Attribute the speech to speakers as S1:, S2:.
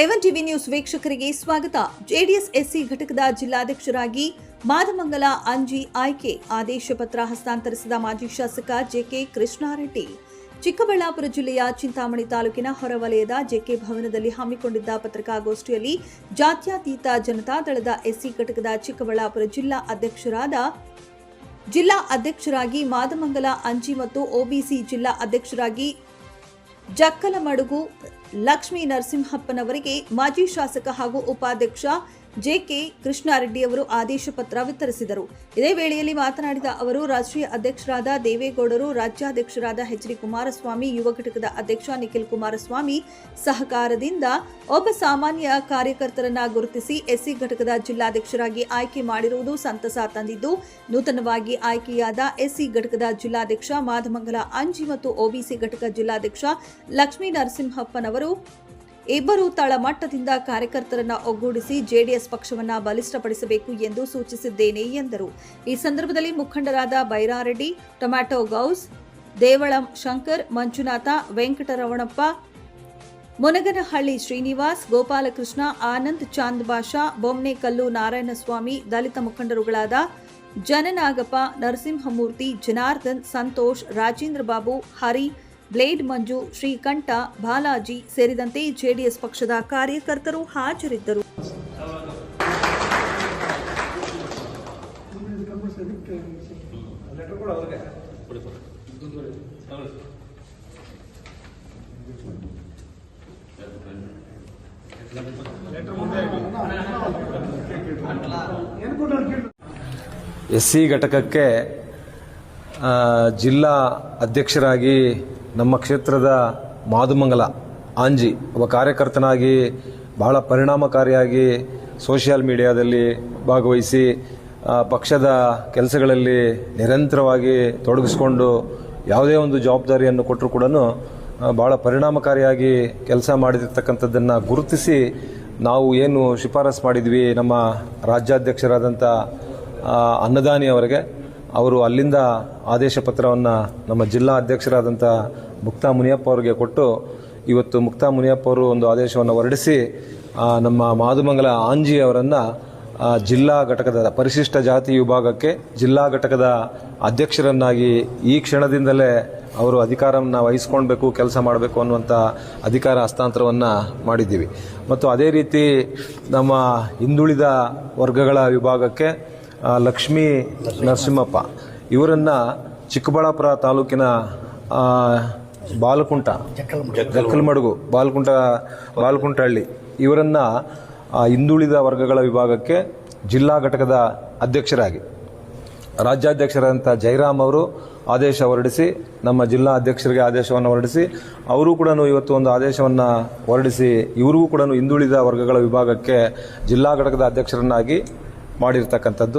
S1: A one TV news ವೀಕ್ಷಕರಿಗೆ ಸ್ವಾಗತ. JDS SC ಘಟಕದ ಜಿಲ್ಲಾಧ್ಯಕ್ಷರಾಗಿ ಮಾದಮಂಗಲ ಅಂಜಿ ಆಯ್ಕೆ ಆದೇಶ ಪತ್ರ ಹಸ್ತಾಂತರಿಸಿದ ಮಾಜಿ ಶಾಸಕ ಜೆಕೆ ಕೃಷ್ಣಾರೆಡ್ಡಿ. ಚಿಕ್ಕಬಳ್ಳಾಪುರ ಜಿಲ್ಲೆಯ ಚಿಂತಾಮಣಿ ತಾಲೂಕಿನ ಹೊರವಲಯದ ಜೆಕೆ ಭವನದಲ್ಲಿ ಹಮ್ಮಿಕೊಂಡಿದ್ದ ಪತ್ರಿಕಾಗೋಷ್ಠಿಯಲ್ಲಿ ಜಾತ್ಯತೀತ ಜನತಾದಳದ ಎಸ್ಸಿ ಘಟಕದ ಚಿಕ್ಕಬಳ್ಳಾಪುರ ಜಿಲ್ಲಾ ಅಧ್ಯಕ್ಷರಾದ ಜಿಲ್ಲಾ ಅಧ್ಯಕ್ಷರಾಗಿ ಮಾದಮಂಗಲ ಅಂಜಿ ಮತ್ತು ಒಬಿಸಿ ಜಿಲ್ಲಾ ಅಧ್ಯಕ್ಷರಾಗಿ ಜಕ್ಕಲಮಡುಗು ಲಕ್ಷ್ಮೀ ನರಸಿಂಹಪ್ಪನವರಿಗೆ ಮಾಜಿ ಶಾಸಕ ಹಾಗೂ ಉಪಾಧ್ಯಕ್ಷ ಜೆಕೆ ಕೃಷ್ಣಾರೆಡ್ಡಿ ಅವರು ಆದೇಶ ಪತ್ರ ವಿತರಿಸಿದರು. ಇದೇ ವೇಳೆಯಲ್ಲಿ ಮಾತನಾಡಿದ ಅವರು, ರಾಷ್ಟ್ರೀಯ ಅಧ್ಯಕ್ಷರಾದ ದೇವೇಗೌಡರು, ರಾಜ್ಯಾಧ್ಯಕ್ಷರಾದ ಎಚ್ ಡಿ ಕುಮಾರಸ್ವಾಮಿ, ಯುವ ಘಟಕದ ಅಧ್ಯಕ್ಷ ನಿಖಿಲ್ ಕುಮಾರಸ್ವಾಮಿ ಸಹಕಾರದಿಂದ ಒಬ್ಬ ಸಾಮಾನ್ಯ ಕಾರ್ಯಕರ್ತರನ್ನ ಗುರುತಿಸಿ ಎಸ್ಸಿ ಘಟಕದ ಜಿಲ್ಲಾಧ್ಯಕ್ಷರಾಗಿ ಆಯ್ಕೆ ಮಾಡಿರುವುದು ಸಂತಸ ತಂದಿದ್ದು, ನೂತನವಾಗಿ ಆಯ್ಕೆಯಾದ ಎಸ್ಸಿ ಘಟಕದ ಜಿಲ್ಲಾಧ್ಯಕ್ಷ ಮಾಧಮಂಗಲ ಅಂಜಿ ಮತ್ತು ಒಬಿಸಿ ಘಟಕ ಜಿಲ್ಲಾಧ್ಯಕ್ಷ ಲಕ್ಷ್ಮೀ ನರಸಿಂಹಪ್ಪನವರು ಇಬ್ಬರು ತಳಮಟ್ಟದಿಂದ ಕಾರ್ಯಕರ್ತರನ್ನ ಒಗ್ಗೂಡಿಸಿ ಜೆಡಿಎಸ್ ಪಕ್ಷವನ್ನ ಬಲಿಷ್ಠಪಡಿಸಬೇಕು ಎಂದು ಸೂಚಿಸಿದ್ದೇನೆ ಎಂದರು. ಈ ಸಂದರ್ಭದಲ್ಲಿ ಮುಖಂಡರಾದ ಬೈರಾರೆಡ್ಡಿ, ಟೊಮ್ಯಾಟೊ ಗೌಸ್, ದೇವಳಂ ಶಂಕರ್, ಮಂಜುನಾಥ ವೆಂಕಟರಮಣಪ್ಪ ಮುನಗನಹಳ್ಳಿ ಶ್ರೀನಿವಾಸ್, ಗೋಪಾಲಕೃಷ್ಣ, ಆನಂದ್ ಚಾಂದ್ ಬಾಷಾ, ಬೊಮ್ನೆಕಲ್ಲು ನಾರಾಯಣಸ್ವಾಮಿ, ದಲಿತ ಮುಖಂಡರುಗಳಾದ ಜನನಾಗಪ್ಪ, ನರಸಿಂಹಮೂರ್ತಿ, ಜನಾರ್ದನ್, ಸಂತೋಷ್, ರಾಜೇಂದ್ರ ಬಾಬು, ಹರಿ ಬ್ಲೇಡ್ ಮಂಜು ಶ್ರೀಕಂಠ ಬಾಲಾಜಿ ಸೇರಿದಂತೆ ಜೆಡಿಎಸ್ ಪಕ್ಷದ ಕಾರ್ಯಕರ್ತರು ಹಾಜರಿದ್ದರು.
S2: ಎಸ್ ಸಿ ಘಟಕಕ್ಕೆ ಜಿಲ್ಲಾ ಅಧ್ಯಕ್ಷರಾಗಿ ನಮ್ಮ ಕ್ಷೇತ್ರದ ಮಾದುಮಂಗಲ ಆಂಜಿ ಒಬ್ಬ ಕಾರ್ಯಕರ್ತನಾಗಿ ಬಹಳ ಪರಿಣಾಮಕಾರಿಯಾಗಿ ಸೋಷಿಯಲ್ ಮೀಡಿಯಾದಲ್ಲಿ ಭಾಗವಹಿಸಿ ಪಕ್ಷದ ಕೆಲಸಗಳಲ್ಲಿ ನಿರಂತರವಾಗಿ ತೊಡಗಿಸ್ಕೊಂಡು ಯಾವುದೇ ಒಂದು ಜವಾಬ್ದಾರಿಯನ್ನು ಕೊಟ್ಟರು ಕೂಡ ಭಾಳ ಪರಿಣಾಮಕಾರಿಯಾಗಿ ಕೆಲಸ ಮಾಡಿರ್ತಕ್ಕಂಥದ್ದನ್ನು ಗುರುತಿಸಿ ನಾವು ಏನು ಶಿಫಾರಸು ಮಾಡಿದ್ವಿ ನಮ್ಮ ರಾಜ್ಯಾಧ್ಯಕ್ಷರಾದಂಥ ಅನ್ನದಾನಿ ಅವರಿಗೆ. ಅವರು ಅಲ್ಲಿಂದ ಆದೇಶ ಪತ್ರವನ್ನು ನಮ್ಮ ಜಿಲ್ಲಾ ಅಧ್ಯಕ್ಷರಾದಂಥ ಮುಕ್ತಾ ಮುನಿಯಪ್ಪ ಅವರಿಗೆ ಕೊಟ್ಟು ಇವತ್ತು ಮುಕ್ತಾ ಮುನಿಯಪ್ಪ ಅವರು ಒಂದು ಆದೇಶವನ್ನು ಹೊರಡಿಸಿ ನಮ್ಮ ಮಾದುಮಂಗಲ ಆಂಜಿ ಅವರನ್ನು ಜಿಲ್ಲಾ ಘಟಕದ ಪರಿಶಿಷ್ಟ ಜಾತಿ ವಿಭಾಗಕ್ಕೆ ಜಿಲ್ಲಾ ಘಟಕದ ಅಧ್ಯಕ್ಷರನ್ನಾಗಿ ಈ ಕ್ಷಣದಿಂದಲೇ ಅವರು ಅಧಿಕಾರವನ್ನು ವಹಿಸ್ಕೊಳ್ಬೇಕು, ಕೆಲಸ ಮಾಡಬೇಕು ಅನ್ನುವಂಥ ಅಧಿಕಾರ ಹಸ್ತಾಂತರವನ್ನು ಮಾಡಿದ್ದೀವಿ. ಮತ್ತು ಅದೇ ರೀತಿ ನಮ್ಮ ಹಿಂದುಳಿದ ವರ್ಗಗಳ ವಿಭಾಗಕ್ಕೆ ಲಕ್ಷ್ಮೀ ನರಸಿಂಹಪ್ಪ. ಇವರನ್ನು ಚಿಕ್ಕಬಳ್ಳಾಪುರ ತಾಲೂಕಿನ ಬಾಲಕುಂಟ ಬಾಲ್ಕುಂಟ ಬಾಲಕುಂಟ, ಬಾಲಕುಂಟಹಳ್ಳಿ. ಇವರನ್ನ ಹಿಂದುಳಿದ ವರ್ಗಗಳ ವಿಭಾಗಕ್ಕೆ ಜಿಲ್ಲಾ ಘಟಕದ ಅಧ್ಯಕ್ಷರಾಗಿ ರಾಜ್ಯಾಧ್ಯಕ್ಷರಾದಂಥ ಜೈರಾಮ್ ಅವರು ಆದೇಶ ಹೊರಡಿಸಿ, ನಮ್ಮ ಜಿಲ್ಲಾ ಅಧ್ಯಕ್ಷರಿಗೆ ಆದೇಶವನ್ನು ಹೊರಡಿಸಿ, ಅವರು ಕೂಡ ಇವತ್ತು ಒಂದು ಆದೇಶವನ್ನು ಹೊರಡಿಸಿ, ಇವರಿಗೂ ಕೂಡ ಹಿಂದುಳಿದ ವರ್ಗಗಳ ವಿಭಾಗಕ್ಕೆ ಜಿಲ್ಲಾ ಘಟಕದ ಅಧ್ಯಕ್ಷರನ್ನಾಗಿ ಮಾಡಿರ್ತಕ್ಕಂಥದ್ದು.